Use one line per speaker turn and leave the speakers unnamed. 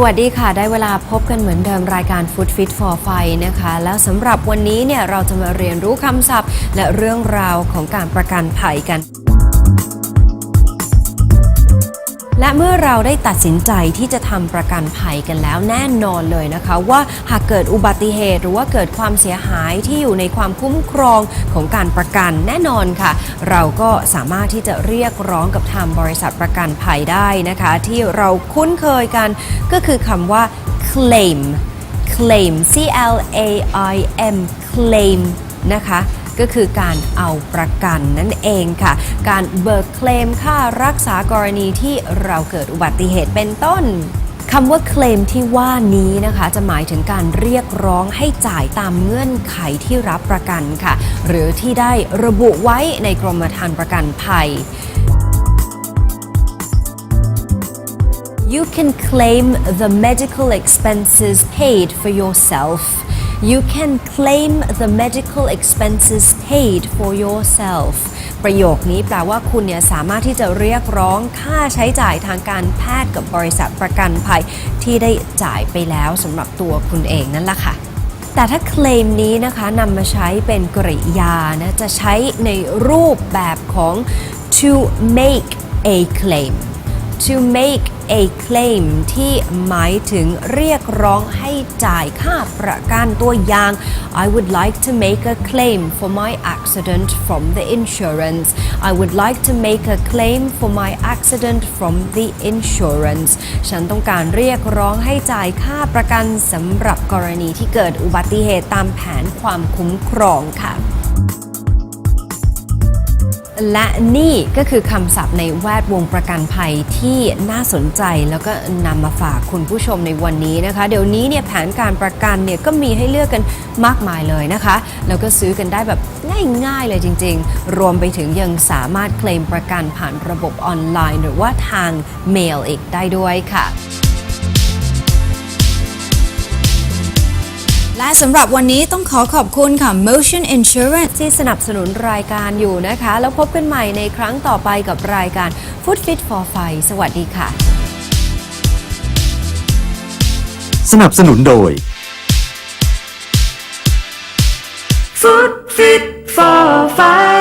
สวัสดีค่ะ ได้เวลาพบกันเหมือนเดิมรายการ Food Fit for Fight นะคะ แล้วสำหรับวันนี้เนี่ยเราจะมาเรียนรู้คำศัพท์ และเรื่องราวของการประกันภัยกัน และเมื่อเราได้ตัดสินใจที่จะทำประกันภัยกันแล้วแน่นอนเลยนะคะ ว่าหากเกิดอุบัติเหตุหรือว่าเกิดความเสียหายที่อยู่ในความคุ้มครองของการประกันแน่นอนค่ะ เราก็สามารถที่จะเรียกร้องกับทางบริษัทประกันภัยได้นะคะ ที่เราคุ้นเคยกันก็คือคำว่า claim claim C L A I M claim นะคะ ก็คือการเอาประกันนั่นเองค่ะ การเบิกเคลมค่ารักษากรณีที่เราเกิดอุบัติเหตุเป็นต้นคำว่าเคลมที่ว่านี้นะคะ จะหมายถึงการเรียกร้องให้จ่ายตามเงื่อนไขที่รับประกันค่ะ หรือที่ได้ระบุไว้ในกรมธรรม์ประกันภัย You can claim the medical expenses paid for yourself. You can claim the medical expenses paid for yourself. ประโยคนี้แปลว่าคุณเนี่ยสามารถที่จะเรียกร้องค่าใช้จ่ายทางการแพทย์กับบริษัทประกันภัยที่ได้จ่ายไปแล้วสำหรับตัวคุณเองนั่นแหละค่ะแต่ถ้าเคลมนี้นะคะนำมาใช้เป็นกริยานะจะใช้ในรูปแบบของ to make a claim to make a claim ที่หมายถึงเรียกร้องให้จ่ายค่าประกันตัวอย่าง I would like to make a claim for my accident from the insurance I would like to make a claim for my accident from the insurance ฉันต้องการเรียกร้องให้จ่ายค่าประกันสำหรับกรณีที่เกิดอุบัติเหตุตามแผนความคุ้มครองค่ะ และนี่ก็คือคำศัพท์ในแวดวงประกันภัยที่น่าสนใจแล้วก็นำมาฝากคุณผู้ชมในวันนี้นะคะ เดี๋ยวนี้เนี่ยแผนการประกันเนี่ยก็มีให้เลือกกันมากมายเลยนะคะ แล้วก็ซื้อกันได้แบบง่ายๆเลยจริง ๆ รวมไปถึงยังสามารถเคลมประกันผ่านระบบออนไลน์ หรือว่าทางเมลอีกได้ด้วยค่ะ และสำหรับวันนี้ต้องขอขอบคุณค่ะ Motion Insurance ที่สนับสนุนรายการอยู่นะคะ แล้วพบกันใหม่ในครั้งต่อไปกับรายการ Food Fit for Fight สวัสดีค่ะ
สนับสนุนโดย
Food Fit for Fight